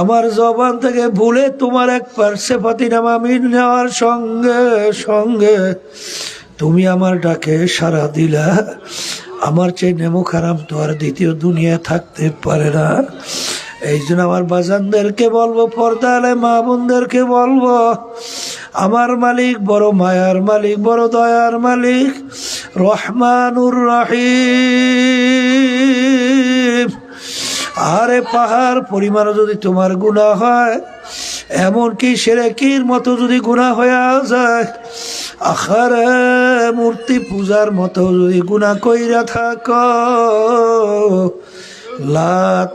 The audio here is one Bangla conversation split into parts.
আমার জবান থেকে ভুলে তোমার একবার সেফাতি নামা মিল নেওয়ার সঙ্গে সঙ্গে তুমি আমার ডাকে সারা দিলা। আমার চেয়ে নেমো খারাপ তো আর দ্বিতীয় দুনিয়া থাকতে পারে না। এই জন্য আমার বাজানদেরকে বলব, পর্দালে মা বোনদেরকে বলব, আমার মালিক বড় মায়ার মালিক, বড় দয়ার মালিক, রহমানুর রহিম। আরে পাহাড়, পরিমাণও যদি তোমার গুণা হয়, এমনকি সেরেকির মতো যদি গুণা হয়ে যায়, আখারে মূর্তি পূজার মতো যদি গুণা কইরা থাক, লা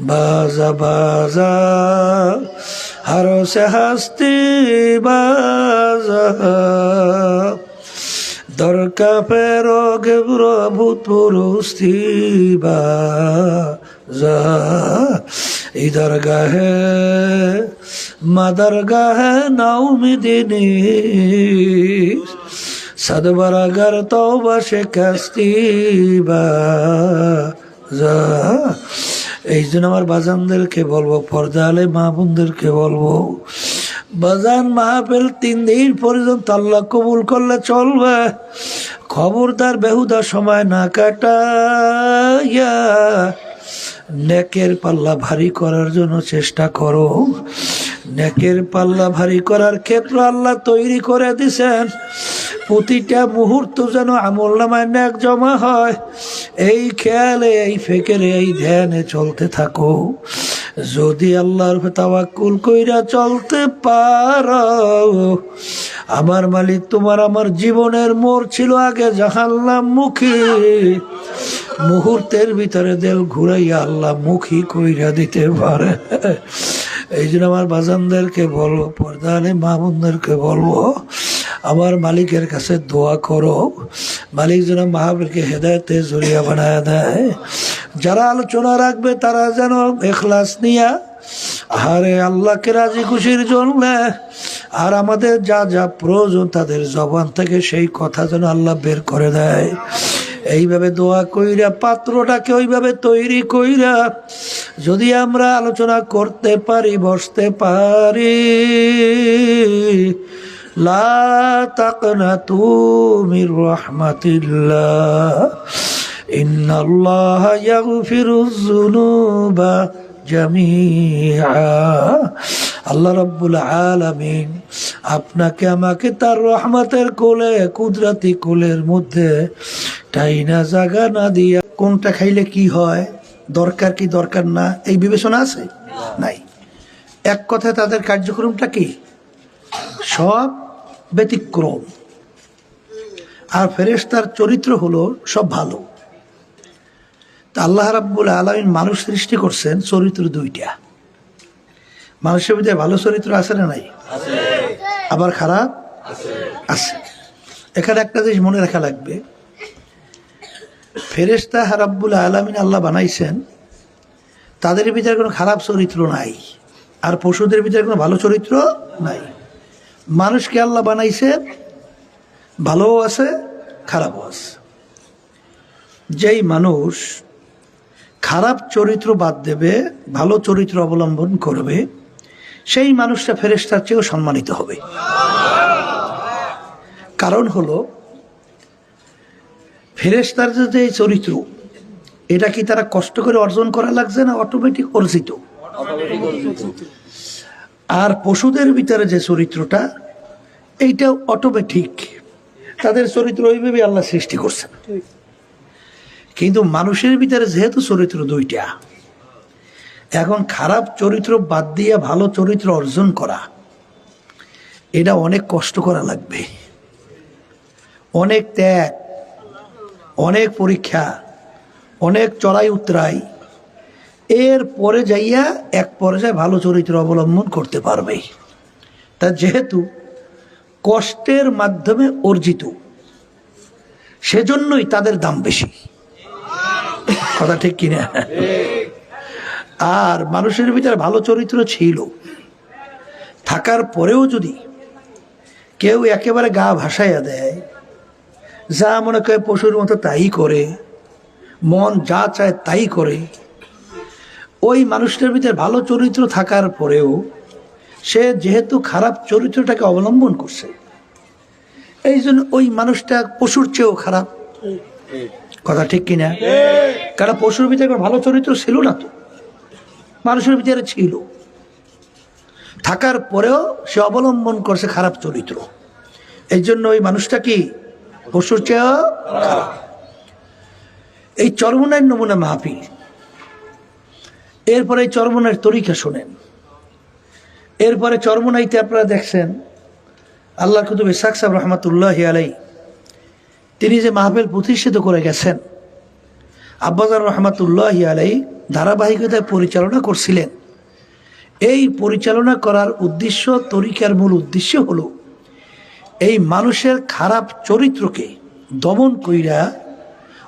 বাজা বাজা। হর সে হস্তি বাজা। দরকা পেরো গেব্র ভূত পুরুস্তি বাজা। ইধর গাহে মাদার গাহে নাউমিদিনী সদবরাগর তওবা শিকস্তি বাজা। এই জন্য আমার বাজানদেরকে বলব পর্দা আলে মা বোনদেরকে বলব, বাজান মাহফিল তিন দিন পর্যন্ত আল্লাহ কবুল করলে চলবে। খবরদার বেহুদা সময় না কাটাইয়া নেকের পাল্লা ভারী করার জন্য চেষ্টা করো। নেকের পাল্লা ভারী করার ক্ষেত্র আল্লাহ তৈরি করে দিছেন। প্রতিটা মুহূর্ত যেন আমল নামায় ন্যাক জমা হয়। এই খেয়ালে, এই ফেকেরে এই ধ্যানে চলতে থাকো। যদি আল্লাহর তাওয়াক্কুল কইরা চলতে পারো, আমার মালিক তোমার আমার জীবনের মোর ছিল আগে জাহান্নাম মুখী। মুহূর্তের ভিতরে দেল ঘুরাইয়া আল্লাহ মুখী কইরা দিতে পারে। এই জন্য আমার বাজানদেরকে বলব পর্দালে মামুনদেরকে বলব আমার মালিকের কাছে দোয়া করো। মালিক যেন মাহবীরকে হেদায়তে জড়িয়া বানায় দেয়। যারা আলোচনা রাখবে, তারা যেন এখলাস নিয়া আরে আল্লাহকে রাজি খুশির জন্য, আর আমাদের যা যা প্রয়োজন তাদের জবান থেকে সেই কথা যেন আল্লাহ বের করে দেয়। এইভাবে দোয়া কইরা, পাত্রটাকে ওইভাবে তৈরি কইরা, যদি আমরা আলোচনা করতে পারি, বসতে পারি জামিআ। আল্লাহ রাব্বুল আলামিন আপনাকে আমাকে তার রহমতের কোলে কুদরতি কোলের মধ্যে টাইনা জাগা না দিয়া কোনটা খাইলে কি হয় দরকার কি দরকার না এই বিবেচনা আছে? নাই। এক কথায় তাদের কার্যক্রমটা কি? সব ব্যতিক্রম। আর ফেরেশতার চরিত্র হলো সব ভালো। তা আল্লাহ রাব্বুল আলমিন মানুষ সৃষ্টি করছেন চরিত্র দুইটা। মানুষের ভিতরে ভালো চরিত্র আছে না নাই? আবার খারাপ? আছে। এখানে একটা জিনিস মনে রাখা লাগবে। ফেরেস্তা হারাব্বুল আলমিন আল্লাহ বানাইছেন তাদের ভিতরে কোনো খারাপ চরিত্র নাই। আর পশুদের ভিতরে কোনো ভালো চরিত্র নাই। মানুষকে আল্লাহ বানাইছে, ভালোও আছে, খারাপও আছে। যেই মানুষ খারাপ চরিত্র বাদ দেবে, ভালো চরিত্র অবলম্বন করবে, সেই মানুষটা ফেরেস্তার চেয়েও সম্মানিত হবে। কারণ হলো ফেরেস্তার যে চরিত্র, এটা কি তারা কষ্ট করে অর্জন করা লাগছে না অটোমেটিক অর্জিত। আর পশুদের ভিতরে যে চরিত্রটা এইটা অটোমেটিক তাদের চরিত্র ওইভাবে আল্লাহ সৃষ্টি করছেন। কিন্তু মানুষের ভিতরে যেহেতু চরিত্র দুইটা, এখন খারাপ চরিত্র বাদ দিয়ে ভালো চরিত্র অর্জন করা, এটা অনেক কষ্ট করা লাগবে। অনেক ত্যাগ, অনেক পরীক্ষা, অনেক চড়াই উতরাই এর পরে যাইয়া এক পর্যায়ে ভালো চরিত্র অবলম্বন করতে পারবে। তা যেহেতু কষ্টের মাধ্যমে অর্জিত, সেজন্যই তাদের দাম বেশি। কথা ঠিক কিনা? আর মানুষের ভিতরে ভালো চরিত্র ছিল। থাকার পরেও যদি কেউ একেবারে গা ভাসাইয়া দেয়, যা মনে করে পশুর মতো তাই করে, মন যা চায় তাই করে ওই মানুষটার ভিতরে ভালো চরিত্র থাকার পরেও সে যেহেতু খারাপ চরিত্রটাকে অবলম্বন করছে, এই জন্য ওই মানুষটা পশুর চেয়েও খারাপ। কথা ঠিক কিনা কারণ পশুর ভিতরে ভালো চরিত্র ছিল না তো। মানুষের ভিতরে ছিল। থাকার পরেও সে অবলম্বন করছে খারাপ চরিত্র। এই জন্য ওই মানুষটা কি? পশুর চেয়েও খারাপ। এই চরমনের নমুনা মাহফিল। এরপরে চরমনের তরিকা শোনেন। এরপরে চরমনাইতে আপনারা দেখছেন আল্লাহ কুতুব ইসাক সাহেব রহমতুল্লাহ আলাই তিনি যে মাহফিল প্রতিষ্ঠিত করে গেছেন আব্বাজার রহমতুল্লাহ আলাই ধারাবাহিকতায় পরিচালনা করছিলেন। এই পরিচালনা করার উদ্দেশ্য, তরিকার মূল উদ্দেশ্য হলো, এই মানুষের খারাপ চরিত্রকে দমন কইরা,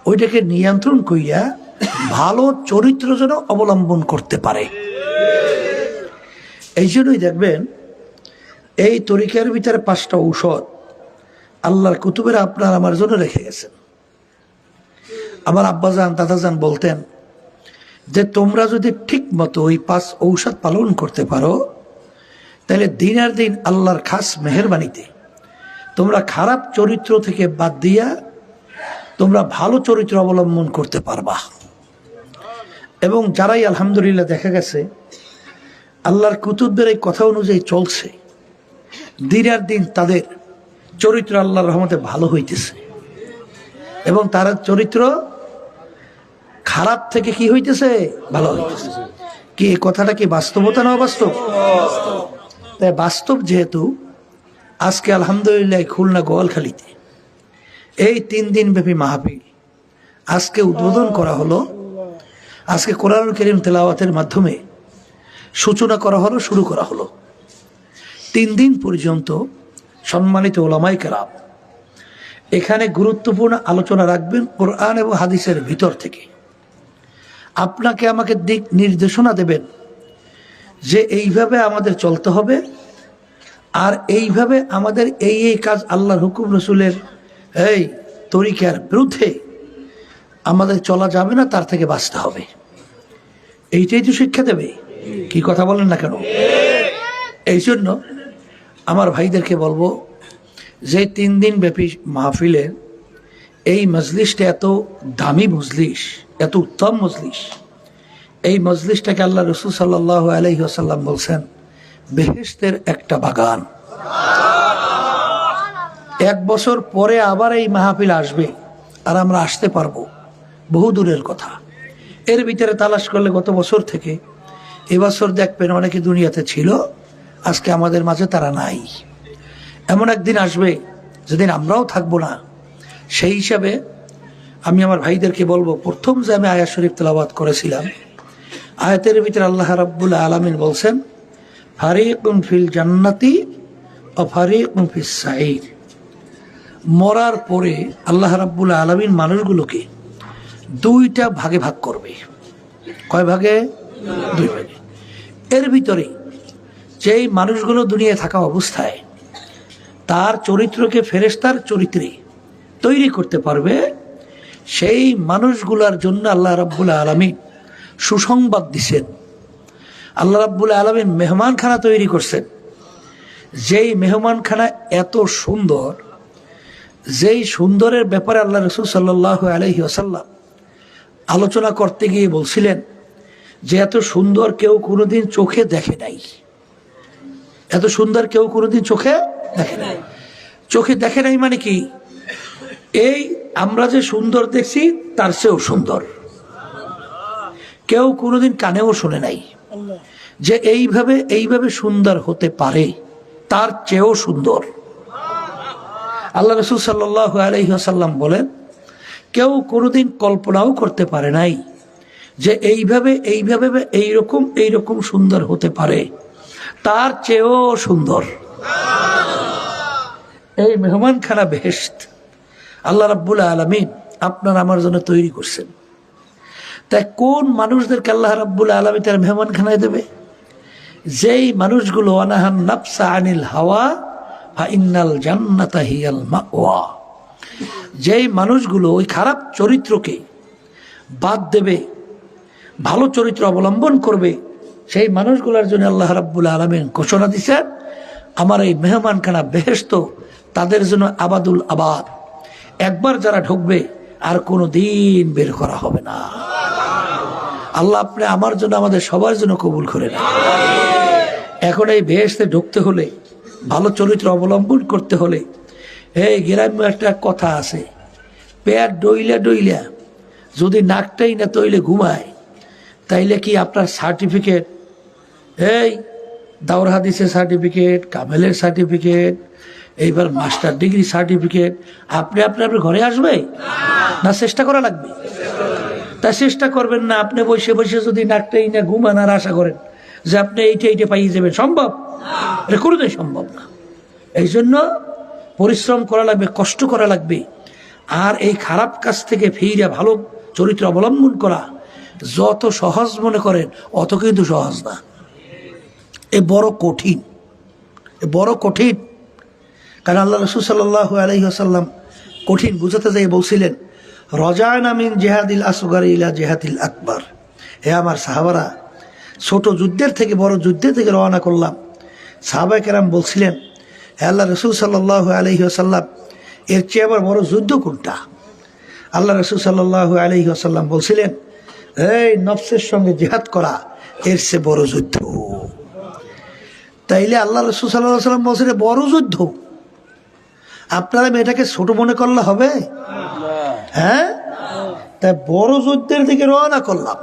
ওইটাকে নিয়ন্ত্রণ কইরা ভালো চরিত্র যেন অবলম্বন করতে পারে। এই জন্যই দেখবেন, এই তরিকার ভিতরে পাঁচটা ঔষধ আল্লাহর কুতুবের আপনার আমার জন্য রেখে গেছেন। আমার আব্বাজান, দাদাজান বলতেন যে, তোমরা যদি ঠিক মতো ওই পাঁচ ঔষধ পালন করতে পারো, তাহলে দিনের দিন আল্লাহর খাস মেহরবানিতে তোমরা খারাপ চরিত্র থেকে বাদ দিয়া তোমরা ভালো চরিত্র অবলম্বন করতে পারবা। এবং যারাই আলহামদুলিল্লাহ দেখা গেছে, আল্লাহর কুতুবদের এই কথা অনুযায়ী চলছে। দিনের দিন তাদের চরিত্র আল্লাহর রহমতে ভালো হইতেছে। এবং তার চরিত্র খারাপ থেকে কি হইতেছে? ভালো হইতেছে। কি এই কথাটা কি বাস্তবতা না অবাস্তব? তাই বাস্তব যেহেতু, আজকে আলহামদুলিল্লাহ খুলনা গোয়ালখালীতে এই তিন দিন ব্যাপী মাহফিল আজকে উদ্বোধন করা হলো। আজকে কোরআন করিম তেলাওয়াতের মাধ্যমে সূচনা করা হলো, শুরু করা হলো। তিন দিন পর্যন্ত সম্মানিত ওলামাই কেরাম, এখানে গুরুত্বপূর্ণ আলোচনা রাখবেন কোরআন এবং হাদিসের ভিতর থেকে। আপনাকে আমাকে দিক নির্দেশনা দেবেন যে এইভাবে আমাদের চলতে হবে আর এইভাবে আমাদের এই এই কাজ আল্লাহর হুকুম রসুলের এই তরিকার বিরুদ্ধে আমাদের চলা যাবে না, তার থেকে বাঁচতে হবে। এইটাই তো শিক্ষা দেবে। কি কথা বলেন না কেন? এই জন্য আমার ভাইদেরকে বলব যে তিন দিন ব্যাপী মাহফিলে এই মজলিসটা এত দামি মজলিস, এত উত্তম মজলিস। এই মজলিসটাকে আল্লাহ রসুল সাল্লাহ আলহিহাসাল্লাম বলছেন বেহেস্তের একটা বাগান। এক বছর পরে আবার এই মাহফিল আসবে আর আমরা আসতে পারব। বহু দূরের কথা। এর ভিতরে তালাশ করলে গত বছর থেকে এবছর দেখবেন অনেকে দুনিয়াতে ছিল, আজকে আমাদের মাঝে তারা নাই। এমন একদিন আসবে, যেদিন আমরাও থাকব না। সেই হিসাবে আমি আমার ভাইদেরকে বলব, প্রথম যে আমি আয়া শরীফ তেলাবাদ করেছিলাম, আয়াতের ভিতরে আল্লাহ রাব্বুল আলমিন বলছেন, ফারিকুন ফিল জান্নাতি ও ফারিকুন ফিস সাইর মরার পরে আল্লাহ রাব্বুল আলমিন মানুষগুলোকে দুইটা ভাগে ভাগ করবে। কয় ভাগে? দুই ভাগে। এর ভিতরে যেই মানুষগুলো দুনিয়ায় থাকা অবস্থায়, তার চরিত্রকে ফেরেস্তার চরিত্রে তৈরি করতে পারবে, সেই মানুষগুলার জন্য আল্লাহ রাব্বুল আলমী সুসংবাদ দিছেন। আল্লাহ রাব্বুল আলমিন মেহমানখানা তৈরি করছেন। যেই মেহমানখানা এত সুন্দর, যেই সুন্দরের ব্যাপারে আল্লাহ রসুল সাল্লাহ আলহি আসাল্লাম আলোচনা করতে গিয়ে বলছিলেন যে, এত সুন্দর কেউ কোনোদিন চোখে দেখে নাই। এত সুন্দর কেউ কোনোদিন চোখে দেখে নাই। চোখে দেখে নাই মানে কি? এই আমরা যে সুন্দর দেখছি, তার চেয়েও সুন্দর। কেউ কোনোদিন কানেও শোনে নাই যে, এইভাবে এইভাবে সুন্দর হতে পারে, তার চেয়েও সুন্দর। আল্লাহ রসুল সাল্লাহ আলহিহাসাল্লাম বলেন কেউ কোনোদিন কল্পনাও করতে পারে নাই যে এইভাবে এইভাবে, এইরকম এইরকম সুন্দর হতে পারে। তার চেয়েও সুন্দর। এই মেহমানখানা বেহেস্ত আল্লাহ রাব্বুল আলমিন আপনার আমার জন্য তৈরি করছেন। তাই কোন মানুষদেরকে আল্লাহ রাব্বুল আলমী তার মেহমানখানায় দেবে? যেই মানুষগুলো অনাহান নাফসা আনিল হাওয়া ফা ইন্নাল জান্নাতা হিয়াল যেই মানুষগুলো ওই খারাপ চরিত্রকে বাদ দেবে, ভালো চরিত্র অবলম্বন করবে, সেই মানুষগুলোর জন্য আল্লাহ রাব্বুল আলমিন ঘোষণা দিছেন, আমার এই মেহমানখানা বেহেস্ত তাদের জন্য আবাদুল আবাদ। একবার যারা ঢুকবে, আর কোনো দিন বের করা হবে না। আল্লাহ আপনি আমার জন্য, আমাদের সবার জন্য কবুল করে না এখন এই বেহেস্তে ঢুকতে হলে, ভালো চরিত্র অবলম্বন করতে হলে এই গ্রাম্য একটা কথা আছে। পেয়ার ডইলা ডইলা, যদি নাকটাই না তৈলে ঘুমায়, তাইলে কি আপনার সার্টিফিকেট? এই দাওর হাদিসের সার্টিফিকেট, কামেলের সার্টিফিকেট, এইবার মাস্টার ডিগ্রি সার্টিফিকেট, আপনি আপনি আপনার ঘরে আসবে? না চেষ্টা করা লাগবে? তা চেষ্টা করবেন না, আপনি বসে বসে যদি নাকটাই না ঘুমান আর আশা করেন যে আপনি এইটা এইটা পাইয়ে যাবেন। সম্ভব? এটা কোনোটাই সম্ভব না। এই জন্য পরিশ্রম করা লাগবে, কষ্ট করা লাগবে। আর এই খারাপ কাজ থেকে ফিরে ভালো চরিত্র অবলম্বন করা যত সহজ মনে করেন, অত কিন্তু সহজ না। এ বড় কঠিন। এ বড় কঠিন। কারণ আল্লাহ রসুল সাল্লাহ আলহিহাসাল্লাম কঠিন বুঝাতে যাই বলছিলেন রজায়ন আমিন জেহাদিল আসগার ইলা জেহাদিল আকবর। হে আমার সাহাবারা, ছোট যুদ্ধের থেকে বড় যুদ্ধের থেকে রওনা করলাম। সাহাবাই কেরাম বলছিলেন আল্লাহ রসুল সাল্লাহ আলহিহাসাল্লাম এর চেয়ে আবার বড় যুদ্ধ কোনটা? আল্লাহ রসুল সাল্লাহ আলহিহাসাল্লাম বলছিলেন, এই নফসের সঙ্গে জেহাদ করা, এর সে বড় যুদ্ধ। তাইলে আল্লাহ রসুল সাল্লাহ সাল্লাম বলছিলেন বড় যুদ্ধ। আপনারা মেয়েটাকে ছোট মনে করলে হবে? হ্যাঁ? তাই বড় যুদ্ধের দিকে রওনা করলাম।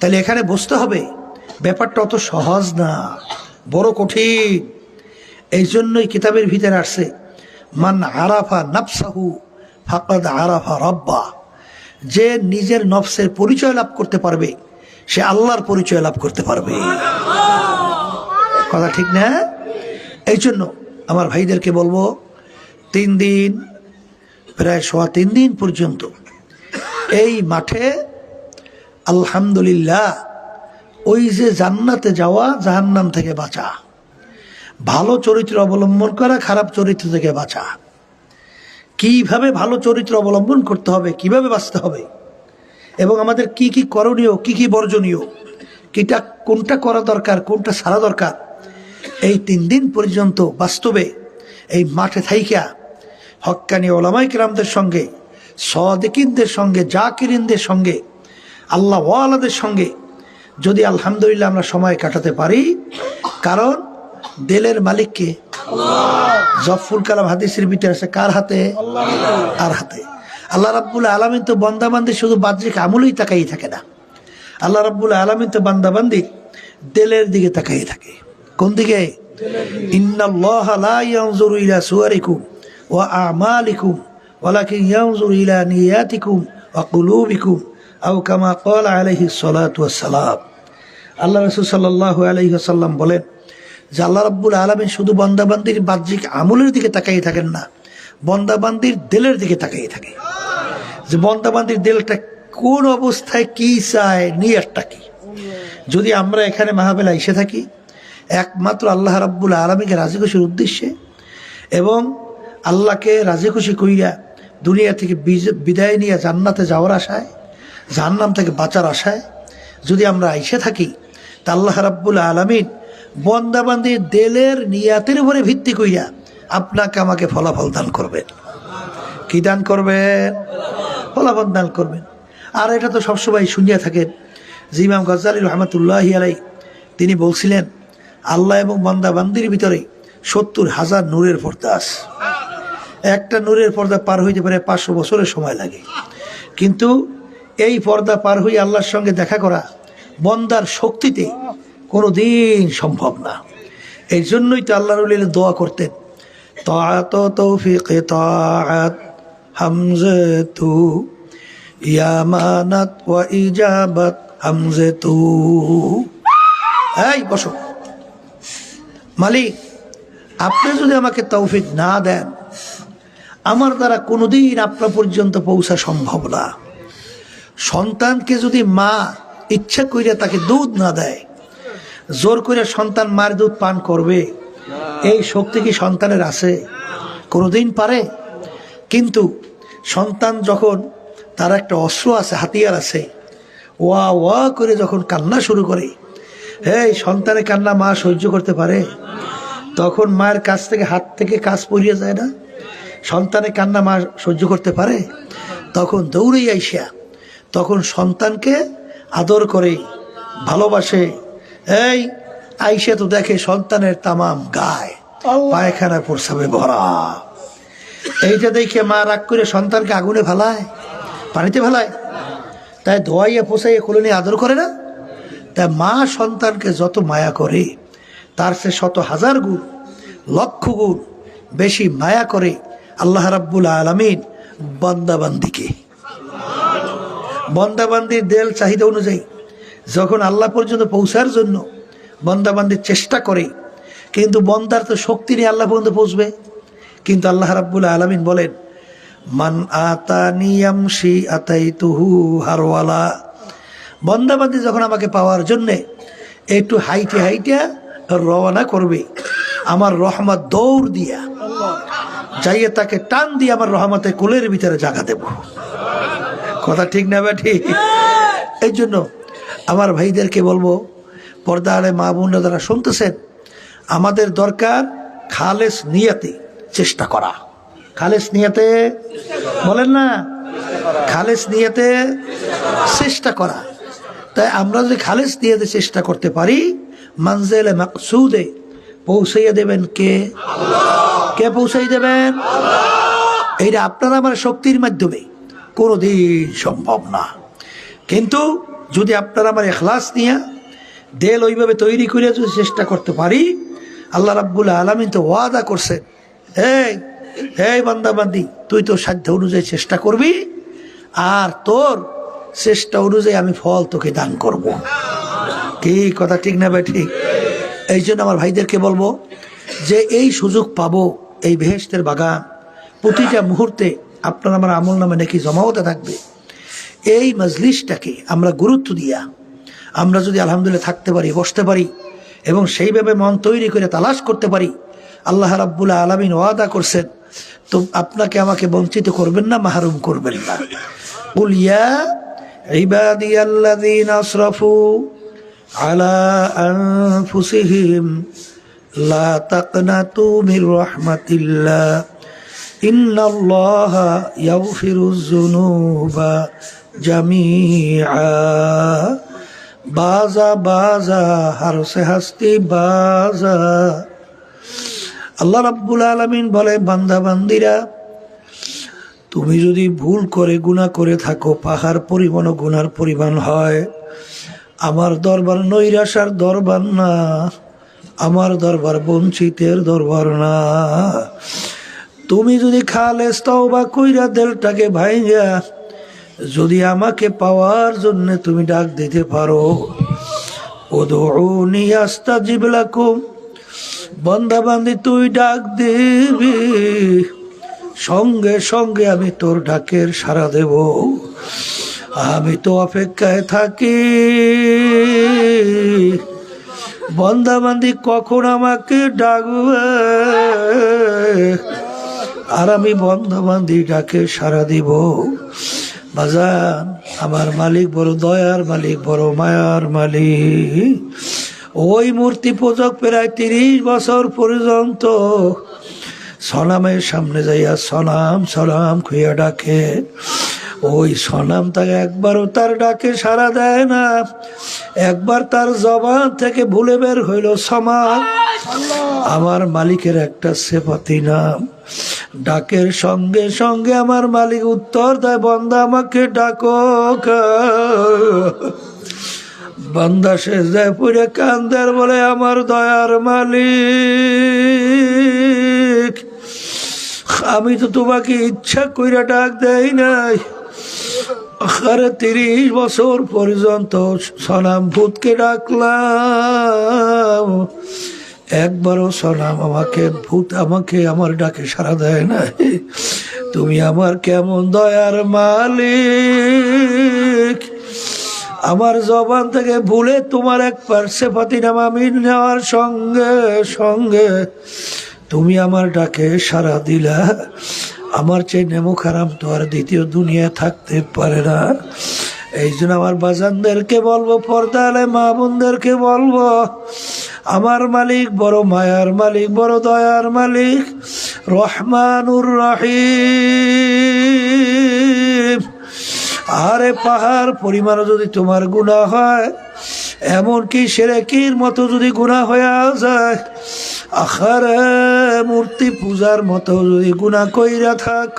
তাহলে এখানে বুঝতে হবে। ব্যাপারটা অত সহজ না, বড় কঠিন। এই জন্যই কিতাবের ভিতরে আসছে, মান আরাফা নাফসাহু ফাকাদ আরাফা রব্বা যে নিজের নফসের পরিচয় লাভ করতে পারবে, সে আল্লাহর পরিচয় লাভ করতে পারবে। কথা ঠিক না? এই জন্য আমার ভাইদেরকে বলব, তিন দিন, প্রায় সোয়া তিন দিন পর্যন্ত এই মাঠে আলহামদুলিল্লাহ ওই যে জান্নাতে যাওয়া জাহান্নাম থেকে বাঁচা। ভালো চরিত্র অবলম্বন করা, খারাপ চরিত্র থেকে বাঁচা। কীভাবে ভালো চরিত্র অবলম্বন করতে হবে, কীভাবে বাঁচতে হবে? এবং আমাদের কি কি করণীয়, কি কি বর্জনীয়, কিটা কোনটা করা দরকার, কোনটা সারা দরকার, এই তিন দিন পর্যন্ত বাস্তবে, এই মাঠে থাইকা হক্কানি ওলামাই কিরামদের সঙ্গে, সদিকিনদের সঙ্গে, জাকিরিনদের সঙ্গে আল্লাহ ওয়ালাদের সঙ্গে যদি আলহামদুলিল্লাহ আমরা সময় কাটাতে পারি, কারণ দেলের মালিককে? জফুল কালাম হাদিসের ভিতরে আছে কার হাতে? আর হাতে। আল্লাহ রাব্বুল আলমিন তো বন্দাবান্দি, শুধু বাহ্যিক আমলেই তাকাই থাকে না। আল্লাহ রাব্বুল আলমিন তো বান্দাবান্দি, দেলের দিকে তাকাই থাকে। কোন দিকে? আল্লাহ রাসূল সাল্লাল্লাহু আলাইহি ওয়াসাল্লাম বলেন যে আল্লাহ রাব্বুল আলামিন শুধু বন্দাবান্দির বাহ্যিক আমলের দিকে তাকাই থাকেন না, বন্দাবান্দির দিলের দিকে তাকাই থাকে। যে বন্দাবান্দির দিলটা কোন অবস্থায় কি চায়, নিয়ারটা কি? যদি আমরা এখানে মাহাবেলা এসে থাকি, একমাত্র আল্লাহ রাব্বুল আলমীকে রাজি খুশির উদ্দেশ্যে এবং আল্লাহকে রাজি খুশি কইরা দুনিয়া থেকে বিদায় নিয়ে জান্নাতে যাওয়ার আশায়, জাহান্নাম থেকে বাঁচার আশায় যদি আমরা আইসে থাকি, তা আল্লাহ রাব্বুল আলমিন বন্দাবান্দির দেলের নিয়াতের উপরে ভিত্তি কইরা আপনাকে আমাকে ফলাফল দান করবেন। কি দান করবেন? ফলাফল দান করবেন। আর এটা তো সবসময় শুনিয়া থাকেন। যে ইমাম গজ্জালি রহমতুল্লাহ আলাই তিনি বলছিলেন, আল্লাহ এবং বন্দাবান্দির ভিতরে সত্তর হাজার নূরের পর্দা আছে। একটা নূরের পর্দা পার হইতে পারে পাঁচশো বছরের সময় লাগে। কিন্তু এই পর্দা পার হয়ে আল্লাহর সঙ্গে দেখা করা বন্দার শক্তিতে কোনো দিন সম্ভব না। এই জন্যই তো আল্লাহ রলিল দোয়া করতেন তাত তৌফিক হামজাতু, ইয়ামানাত ইজাবাত এই মালিক, আপনি যদি আমাকে তৌফিক না দেন, আমার দ্বারা কোনোদিন আপনার পর্যন্ত পৌঁছা সম্ভব না। সন্তানকে যদি মা ইচ্ছা কইরা তাকে দুধ না দেয় জোর করে সন্তান মার দুধ পান করবে। এই শক্তি কি সন্তানের আছে? কোনোদিন পারে? কিন্তু সন্তান যখন তার একটা অস্ত্র আছে, হাতিয়ার আছে, ওয়া ওয়া করে যখন কান্না শুরু করে এই সন্তানের কান্না মা সহ্য করতে পারে? তখন মায়ের কাছ থেকে হাত থেকে কাজ পড়িয়ে যায় না? সন্তানের কান্না মা সহ্য করতে পারে? তখন দৌড়েই আইসা তখন সন্তানকে আদর করে, ভালোবাসে এই আইসে তো দেখে সন্তানের তামাম গায় পায়খানা প্রসাবে ভরা। এইটা দেখে মা রাগ করে সন্তানকে আগুনে ফেলায় পানিতে ফেলায়। তাই ধোয়াইয়া পোষাইয়া কোলে নিয়ে আদর করে না? তাই মা সন্তানকে যত মায়া করে তার সে শত হাজার গুণ লক্ষ গুণ বেশি মায়া করে আল্লাহ রাব্বুল আলমিন বন্দাবান্দিকে। বন্দাবান্দির দেল চাহিদা অনুযায়ী যখন আল্লাহ পর্যন্ত পৌঁছার জন্য বন্দাবান্দির চেষ্টা করে কিন্তু বন্দার তো শক্তি নিয়ে আল্লাহ পর্যন্ত পৌঁছবে। কিন্তু আল্লাহ রাব্বুল আলমিন বলেন মান আতানিয়ামসি আতাই তুহু হারওয়ালা। বন্দাবান্দি যখন আমাকে পাওয়ার জন্যে একটু হাইটে হাইটে রওনা করবে আমার রহমত দৌড় দিয়া যাইয়ে তাকে টান দিয়ে আমার রহমতে কোলের ভিতরে জাগা দেব। কথা ঠিক না ঠিক? এই জন্য আমার ভাইদেরকে বলব পর্দা আলে মা বোনরা যারা শুনতেছেন, আমাদের দরকার খালেস নিয়াতে চেষ্টা করা। খালেস নিয়াতে বলেন না, খালেস নিয়াতে চেষ্টা করা। তাই আমরা যদি খালেস নিয়াতে চেষ্টা করতে পারি, মানজেলে মাকসুদে পৌঁছাইয়া দেবেন কে? কে পৌঁছাই দেবেন? এইটা আপনারা আমার শক্তির মাধ্যমে। কোনোদিন সম্ভব না। কিন্তু যদি আপনারা আমার এখলাস নিয়ে দেল ওইভাবে তৈরি করে যদি চেষ্টা করতে পারি, আল্লাহ রাব্বুল আলমিন তো ওয়াদা করছেন এই এই বান্দাবান্দি তুই তো সাধ্য অনুযায়ী চেষ্টা করবি, আর তোর চেষ্টা অনুযায়ী আমি ফল তোকে দান করব। কি কথা, ঠিক না ভাই, ঠিক এই জন্য আমার ভাইদেরকে বলব যে এই সুযোগ পাবো এই বেহেস্তের বাগান, প্রতিটা মুহূর্তে আপনার আমার আমল নামে নাকি জমা হতে থাকবে এই মজলিসটাকে আমরা গুরুত্ব দিয়া, আমরা যদি আলহামদুলিল্লাহ থাকতে পারি, বসতে পারি, এবং সেইভাবে মন তৈরি করে তালাশ করতে পারি, আল্লাহ রাব্বুল্লাহ আলমিন ওয়াদা করছেন, তো আপনাকে আমাকে বঞ্চিত করবেন না, মাহরুম করবেন না। উলিয়া ইবাদি আল্লাযীনা আসরাফু আলা জামিআ বাজা বাজা হারসে হাসতি বাজা আল্লাহ রাব্বুল আলমিন বলে বান্দা বান্দিরা তুমি যদি ভুল করে গুণা করে থাকো, পাহাড় পরিমাণ গুনার পরিমাণ হয়। আমার দরবার নৈরাশার দরবার না, আমার দরবার বঞ্চিতের দরবার না। তুমি যদি খালেস তাও বা কইরা দেলটাকে ভাইঙ্গা যদি আমাকে পাওয়ার জন্য তুমি ডাক দিতে পারো ও দৌড়ি আস্তা বান্দি তুই ডাক দিবি। সঙ্গে সঙ্গে আমি তোর ডাকের সাড়া দেব। আমি তো অপেক্ষায় থাকি। বন্দাবান্দি কখন আমাকে ডাকবে? আর আমি বন্দাবান্দি ডাকে সাড়া দিব। বাজান আমার মালিক বড় দয়ার মালিক বড় মায়ার মালিক। ওই মূর্তি পূজক প্রায় তিরিশ বছর পর্যন্ত সনামের সামনে যাইয়া সনাম সনাম খুইয়া ডাকে। ওই সনাম তাকে একবারও তার ডাকে সাড়া দেয় না। একবার তার জবান থেকে ভুলে বের হইল সমান আমার মালিকের একটা সেপাতি নাম। ডাকের সঙ্গে সঙ্গে আমার মালিক উত্তর দেয়, বন্দা, আমাকে ডাকো বান্দা শেষ দেয় পুরে কান্দার বলে, আমার দয়ার মালিক, আমি তো তোমাকে ইচ্ছা কইরা ডাক দেই নাই। তিরিশ বছর পর্যন্ত সনাম ভূতকে ডাকলাম। একবারও সনাম আমাকে, ভূত আমাকে আমার ডাকে সারা দেয় না তুমি আমার কেমন দয়ার মালিক? আমার জবান থেকে ভুলে তোমার এক পার্শ্বে ফাতিনামা মিল নেওয়ার সঙ্গে সঙ্গে তুমি আমার ডাকে সারা দিলা। আমার চেয়ে নেমো খারাপ তো আর দ্বিতীয় দুনিয়া থাকতে পারে না। এই জন্য আমার বাজানদেরকে বলব পর্দা আলে মা বোনদেরকে বলব, আমার মালিক বড় মায়ার মালিক, বড় দয়ার মালিক, রহমানুর রহিম। আরে পাহাড় পরিমাণ যদি তোমার গুণা হয়, এমনকি সেরেকির মতো যদি গুণা হয়ে যায়, আখারে মূর্তি পূজার মতো যদি গুণা কইরা থাক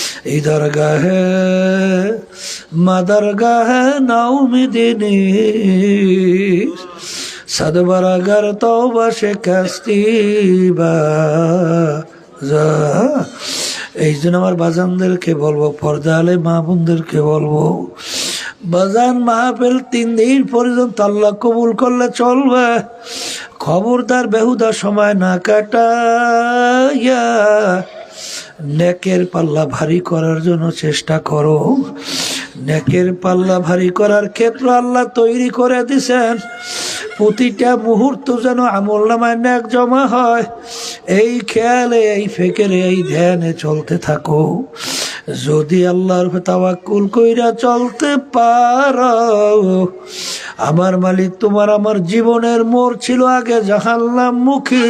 ইধর গাহে মাদার গাহে নাউমিদিনী সদবরাগর তওবা শিকাস্তি বাজা এই জন্য আমার বাজানদেরকে বলব পর্দা আলে মা বোনদেরকে বলব, বাজান মাহফিল তিন দিন পর্যন্ত আল্লাহ কবুল করলে চলবে। খবরদার বেহুদা সময় না কাটাইয়া নেকের পাল্লা ভারী করার জন্য চেষ্টা করো। নেকের পাল্লা ভারী করার ক্ষেত্র আল্লাহ তৈরি করে দিছেন। প্রতিটা মুহূর্ত যেন আমল নামায় ন্যাক জমা হয়। এই খেয়ালে, এই ফেকেরে, এই ধ্যানে চলতে থাকো। যদি আল্লাহর তাওয়াক্কুল কইরা চলতে পারো আমার মালিক, তোমার আমার জীবনের মোর ছিল আগে জাহান্নাম মুখী।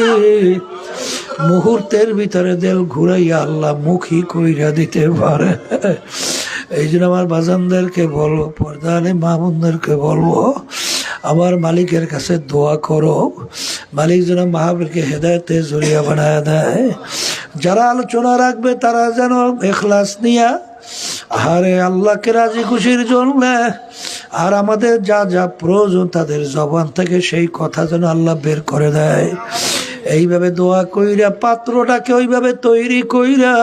মুহূর্তের ভিতরে দেল ঘুরাইয়া আল্লাহ মুখী কইরা দিতে পারে। এই জন্য আমার বাজানদেরকে বলব, প্রধান মামুনদেরকে বলব আমার মালিকের কাছে দোয়া করো। মালিক যেন মাহবীরকে হেদায়তে জড়িয়া বানায় দেয়। যারা আলোচনা রাখবে, তারা যেন এখলাস নিয়া আরে আল্লাহকে রাজি খুশির জন্য আর আমাদের যা যা প্রয়োজন তাদের জবান থেকে সেই কথা যেন আল্লাহ বের করে দেয়। এইভাবে দোয়া কইরা, পাত্রটাকে ওইভাবে তৈরি কইরা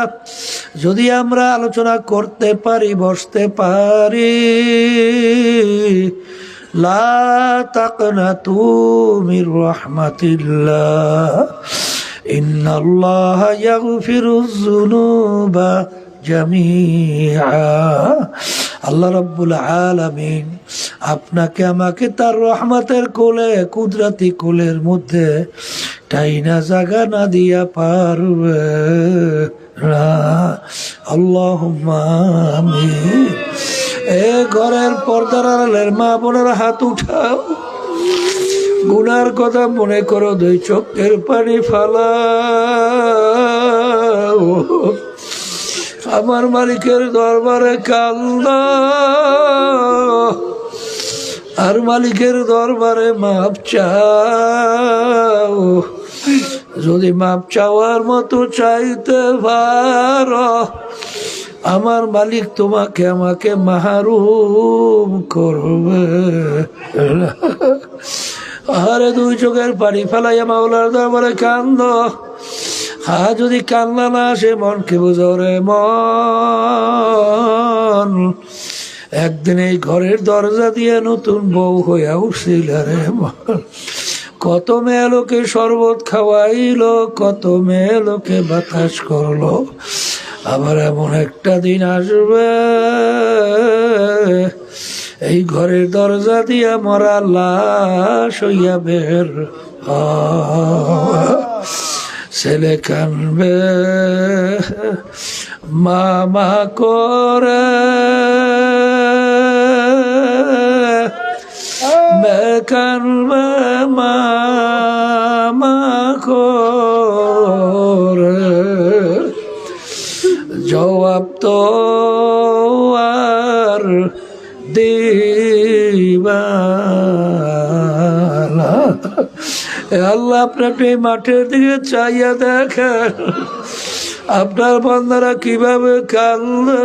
যদি আমরা আলোচনা করতে পারি, বসতে পারি লা তাকনাতু মির রাহমাতিল্লাহ। ইন্নাল্লাহা ইয়াগফিরুয যুনুবা জামিআ। আল্লাহ রব্বুল আলামিন আপনাকে আমাকে তার রহমতের কোলে, কুদরতি কোলের মধ্যে টাইনা জাগা না দিয়া পারবে আল্লাহ এ ঘরের পর্দার আড়ালের মা বোনের হাত উঠাও। গুনার কথা মনে করো, দুই চোখের পানি ফালা আমার মালিকের দরবারে কান্দা আর মালিকের দরবারে মাপ চাও। যদি মাপ চাওয়ার মতো চাইতে পারো আমার মালিক তোমাকে আমাকে মাহারুম করবে। আরে দুই চোখের পানি ফেলাইয়া মাওলার দরবারে কান্দ। হা, যদি কান্না না আসে, মনকে বুঝো রে মন। একদিন এই ঘরের দরজা দিয়ে নতুন বউ হইয়া উঠছিল রে মন। কত মেয়ে লোকে শরবত খাওয়াইলো, কত মেয়ে লোকে বাতাস করল। আবার এমন একটা দিন আসবে। এই ঘরের দরজা দিয়া মরা লাশ হইয়া বের। ছেলে কানবে মামা করে। কানবে মামা করে। জবাব তো আর আল্লাহ আপনার এই মাঠের দিকে চাইয়া দেখেন। আপনার বন্ধারা কীভাবে কান্দে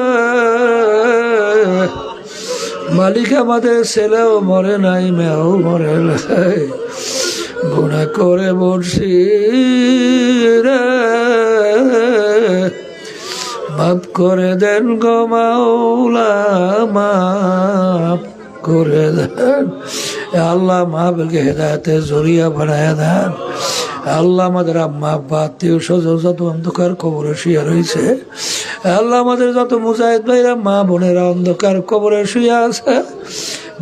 মালিক আমাদের ছেলেও মরে নাই, মেয়েও মরে নাই। গুণা করে বলছি রে। করে দেন গো মাওলা, মাফ করে দেন। আল্লাহ মাহবুবকে হেদায়তে জরিয়া বানায় দেন। আল্লাহ আমাদের আম্মা, আব্বা, আত্মীয়, স্বজন যত অন্ধকার কবরে শুয়ে রয়েছে আল্লাহ আমাদের যত মুজাহিদ ভাইরা, মা বোনেরা অন্ধকার কবরে শুয়ে আছে,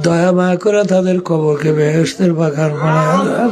দয়া মায়া করে তাদের কবরকে বেহেস্তের বাগান বানায় দেন।